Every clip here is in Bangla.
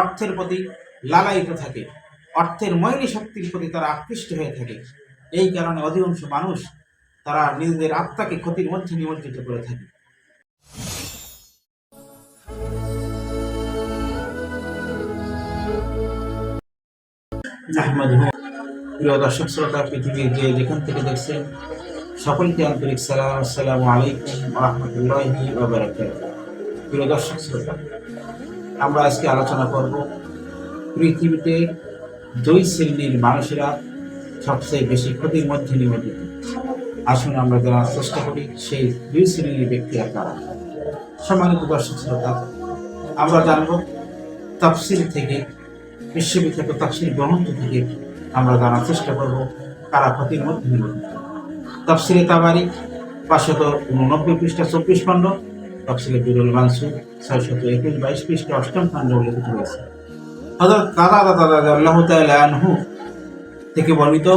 অর্থের প্রতি লালায়িত থাকে। অর্থের মহিনী শক্তির প্রতি তারা আকৃষ্ট হয়ে থাকে। এই কারণে অধিকাংশ মানুষ তারা নিজেদের আত্মাকে ক্ষতির মধ্যে নিমজ্জিত করে থাকে। প্রিয় দর্শক শ্রোতা, পৃথিবীর যে যেখান থেকে দেখছেন, সকলকে আন্তরিক সালাম, আসসালামু আলাইকুম রহমতুল্লাহি প্রিয় দর্শক শ্রোতা আমরা আজকে আলোচনা করব পৃথিবীতে দুই শ্রেণির মানুষেরা সবচেয়ে বেশি ক্ষতির মধ্যে নিমজ্জিত। আসুন আমরা জানার চেষ্টা করি, সেই দুই শ্রেণির ব্যক্তি আর কারা? সম্মানিত দর্শক শ্রোতা, আমরা জানব তাফসিল থেকে, বিশ্ববিখ্যাত তাফসিল গ্রন্থ থেকে আমরা জানার চেষ্টা করব কারা ক্ষতির মধ্যে নিমজ্জিত। তাফসিলে তাবারি পাঁচশত উননব্বই পৃষ্ঠা চব্বিশ খণ্ড তাফসিলে বিরুল মানসুর ছয়শত একুশ বাইশ পৃষ্ঠা অষ্টম খণ্ড উল্লেখিত হয়েছে। হজরত দাদা দাদা আল্লাহ আনহু থেকে বর্ণিত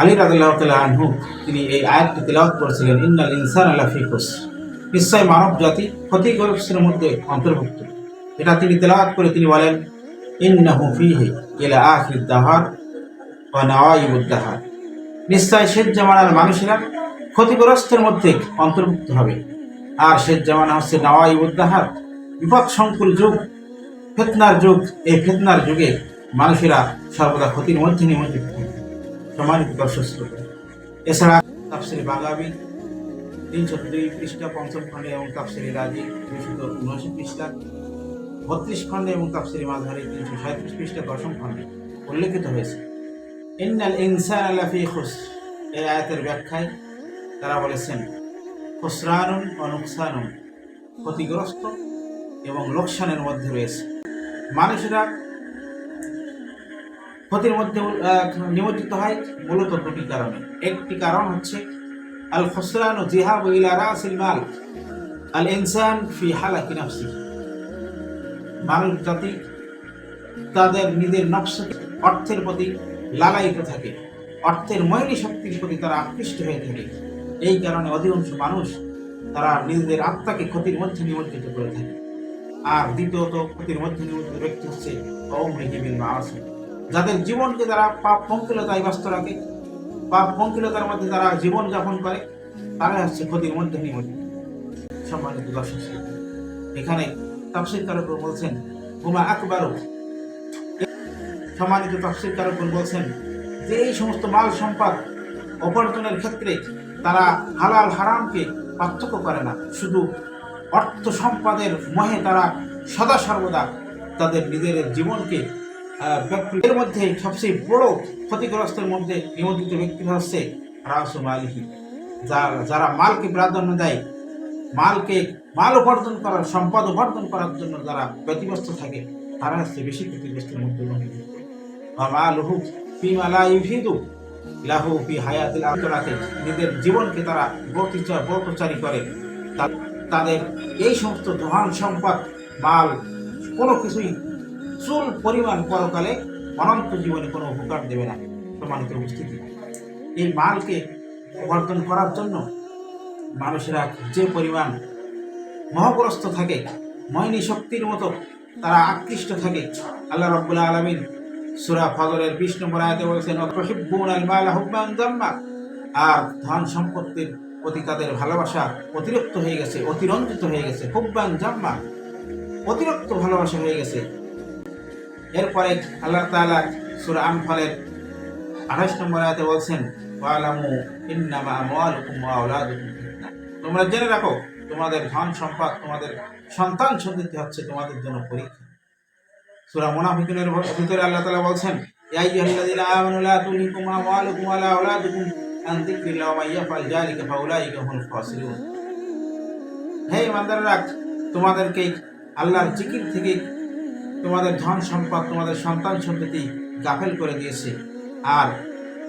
আলী রাদিল্লাহ তাআলা আনহু, তিনি এই আয়াতটি তেলাওয়াত করেছিলেন, ইন্নাল ইনসান আল্লাহ ফিকুস নিশ্চয় মানব জাতি ক্ষতিগ্রস্তের মধ্যে অন্তর্ভুক্ত। এটা তিনি তেলাওয়াত করে তিনি বলেন, ইন্নাহু ফিহি ইলা আখির দাহার ওয়া নাওয়াইবুদ দাহার। নিশ্চয় শেষ জামানার মানুষেরা ক্ষতিগ্রস্তের মধ্যে অন্তর্ভুক্ত হবে। আর শেষ জামানা হচ্ছে নওয়াইবুদ্দাহার বিপদ সংকুল যুগ, ফেতনার যুগ, এই ফেতনার যুগে মানুষেরা সর্বদা ক্ষতির মধ্যে নিমজ্জিত থাকে। দর্শক শ্রোতা, এছাড়া তাফসিরি বাগাবি, তিনশো দুই পৃষ্ঠা, পঞ্চম খণ্ডে এবং তাফসিরি রাজি, দুইশত উনআশি পৃষ্ঠা, বত্রিশ খণ্ডে এবং তাফসিরি মাঝারি, তিনশো সাঁত্রিশ পৃষ্ঠা, দশম খণ্ডে উল্লেখিত হয়েছে। ইন্নাল ইনসান লাফি খুস এই আয়াতের ব্যাখ্যায় তারা বলেছেন খুসরানুন ও নুকসানুন ক্ষতিগ্রস্ত এবং লোকসানের মধ্যে রয়েছে। মানুষেরা ক্ষতির মধ্যে নিমজ্জিত হয় মূলত দুটি কারণে। একটি কারণ হচ্ছে আল খুসরান ও জিহাব ইলা রাসিল মাল আল ইনসান ফি হালাকি নাফসি। মানুষ জাতি তাদের নিজের নকশাকে অর্থের প্রতি লালায়িত থাকে। অর্থের মহিনী শক্তির প্রতি তারা আকৃষ্ট হয়ে থাকে। এই কারণে অধিকাংশ মানুষ তারা নিজেদের আত্মাকে ক্ষতির মধ্যে নিমজ্জিত করে থাকে। আর দ্বিতীয়ত ক্ষতির মধ্যে নিমজ্জিত ব্যক্তি হচ্ছে অমৃহিবিল মাসি যাদের জীবনকে তারা পাপ পঙ্কিলতায় ব্যস্ত রাখে, পাপ পঙ্কিলতার মধ্যে তারা জীবন যাপন করে তারা হচ্ছে ক্ষতির মধ্যে নিমজ্জিত। সম্মানিত দর্শক। এখানে তাফসির কারক বলছেন, হুমা আকবরও সম্মানিত তফসিল কারকুন বলছেন, যে এই সমস্ত মাল সম্পদ উপার্জনের ক্ষেত্রে তারা হালাল হারামকে পার্থক্য করে না। শুধু অর্থ সম্পাদের মহে তারা সদা সর্বদা তাদের নিজের জীবনকে আহ, ব্যক্তি- এর মধ্যে সবচেয়ে বড় ক্ষতিগ্রস্তের মধ্যে নিমন্ত্রিত ব্যক্তি হচ্ছে রাসুম আলিহি যারা যারা মালকে প্রাধান্য দেয় মালকে মাল উপার্জন করার সম্পদ উপার্জন করার জন্য যারা ব্যতিব্যস্ত থাকে তারা হচ্ছে বেশি ক্ষতিগ্রস্তের মধ্যে অন্তর্ভুক্ত। আমালুহু ফিমা লা ইউফিদু। লাহু ফি হায়াতিল আখিরাতে নিজের জীবনকে তারা বর্তিচার বর্তচারী করে। তাদের এই সমস্ত ধন সম্পদ, মাল, কোনো কিছুই চুল পরিমাণ পরকালে অনন্ত জীবনে কোনো উপকার দেবে না, প্রমাণিত উপস্থিতি। এই মালকে উপার্জন করার জন্য মানুষেরা যে পরিমাণ মহাগ্রস্ত থাকে মহিনী শক্তির মতো তারা আকৃষ্ট থাকে, আল্লাহ রব্বুল্লাহ আলমিন সুরা ফজরের বিশ নম্বর আয়তে বলেছেন আর ধন সম্পত্তির প্রতি তাদের ভালোবাসা অতিরিক্ত হয়ে গেছে, অতিরঞ্জিত হয়ে গেছে। হুব্বান জাম্মা অতিরিক্ত ভালোবাসা হয়ে গেছে। এরপরে আল্লাহ তাআলা সূরা আনফালের আঠাশ নম্বর আয়াতে বলছেন, ওয়ালামু ইন্নামা আমওয়ালুকুম ওয়া তোমরা জেনে রাখো, তোমাদের ধন সম্পদ, তোমাদের সন্তান সন্ততি হচ্ছে তোমাদের জন্য পরীক্ষা। সূরা মুনাফিকুনের ভিতরে আল্লাহ তাআলা বলছেন, ইয়া আইয়ুহাল্লাযীনা আমানু লা তুলহিকুম আমওয়ালুকুম ওয়া লা আওলাদুকুম আন যিকরিল্লাহি ওয়া ইয়াফআল যালিকা ফাউলাইকা হুমুল খাসিরুন. হে ইমানদাররা, তোমাদেরকে আল্লাহর জিকির থেকে তোমাদের ধন সম্পদ, তোমাদের সন্তান সন্ততি গাফেল করে দিয়েছে। আর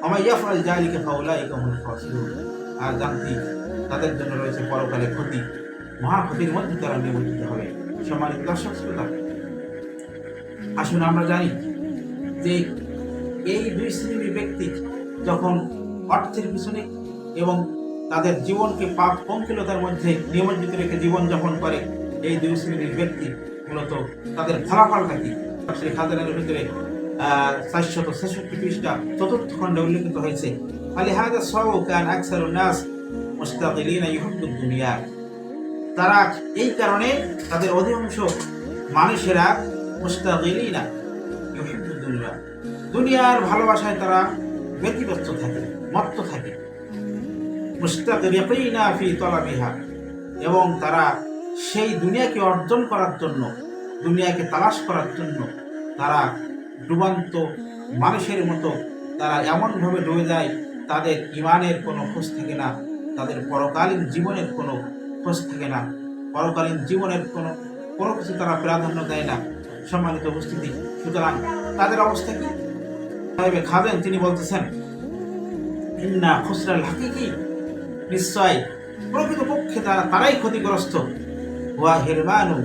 অমাইয়াফাল জালিকা ফাউলাইকা হুমুল খাসিরুন। আর জানতি, তাদের জন্য রয়েছে পরকালে ক্ষতি। মহা ক্ষতির মধ্যে তারা নিমজ্জিত হবে। সম্মানিত দর্শক, শ্রোতা আসুন আমরা জানি যে এই দুই শ্রেণির ব্যক্তি যখন অর্থের পিছনে এবং তাদের জীবনকে পাপ পঙ্কিলতার মধ্যে নিমজ্জিত রেখে জীবন যাপন করে, এই দুই শ্রেণির ব্যক্তি মূলত তাদের ফলাফলটা কি? সেই খাজানের ভিতরে চারশত ছেষট্টি পৃষ্ঠা চতুর্থ খণ্ডে উল্লেখিত হয়েছে, আলি হাজা সব কান আকসার নাস মুস্তাকিলিনা দুনিয়া। তারা এই কারণে তাদের অধিকাংশ মানুষেরা মুস্তাকিলিনা ইহুদ্দুদ দুনিয়া দুনিয়ার ভালোবাসায় তারা ব্যতিব্যস্ত থাকে, মত্ত থাকে। মুস্তাকিলিনা ফি তলাবিহা। এবং তারা সেই দুনিয়াকে অর্জন করার জন্য, দুনিয়াকে তালাশ করার জন্য তারা ডুবান্ত মানুষের মতো তারা এমনভাবে ডুবে যায়, তাদের ইমানের কোনো খোঁজ থাকে না, তাদের পরকালীন জীবনের কোনো খোঁজ থাকে না, পরকালীন জীবনের কোনো কোনো কিছু তারা প্রাধান্য দেয় না। সম্মানিত উপস্থিতি। সুতরাং তাদের অবস্থা কি? সাহেবে খাবেন তিনি বলতেছেন, ইন্না খুসরাল হাকিকি, নিশ্চয় প্রকৃতপক্ষে তারা, তারাই ক্ষতিগ্রস্ত। ওয়া হেরমানু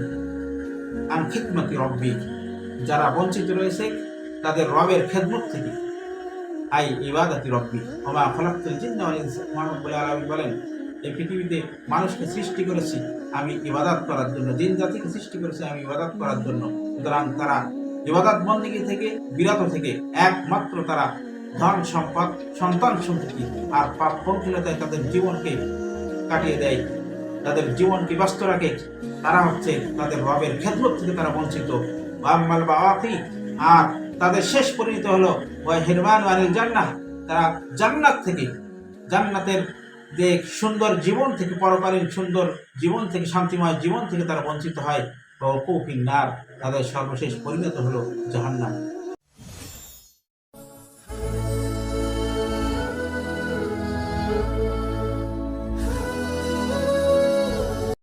আন খিদমতি রব্বি, যারা বঞ্চিত রয়েছে, তাদের রবের খেদমত থেকে। আই ইবাদাতি রব্বি, ওমা খলাক্তুল জিন্না বলে আলামিন বলেন, এই পৃথিবীতে মানুষকে সৃষ্টি করেছি আমি ইবাদত করার জন্য, জিন জাতিকে সৃষ্টি করেছি আমি ইবাদত করার জন্য। সুতরাং তারা ইবাদত বন্দীগী থেকে বিরত থেকে একমাত্র তারা ধন সম্পদ, সন্তান সন্ততি আর পাপ পঙ্কিলতায় তাদের জীবনকে কাটিয়ে দেয়। তাদের জীবনকে ব্যস্ত রাখে। তারা হচ্ছে তাদের রবের খেদমত থেকে তারা বঞ্চিত। বাম্মাল বা আকি আর তাদের শেষ পরিণত হলো ওয়া হিরমান আনিল জান্নাহ। তারা জান্নাত থেকে, জান্নাতের যে সুন্দর জীবন থেকে, পরকালীন সুন্দর জীবন থেকে, শান্তিময় জীবন থেকে তারা বঞ্চিত হয়। ও কি নার তাদের সর্বশেষ পরিণত হলো জাহান্নাম।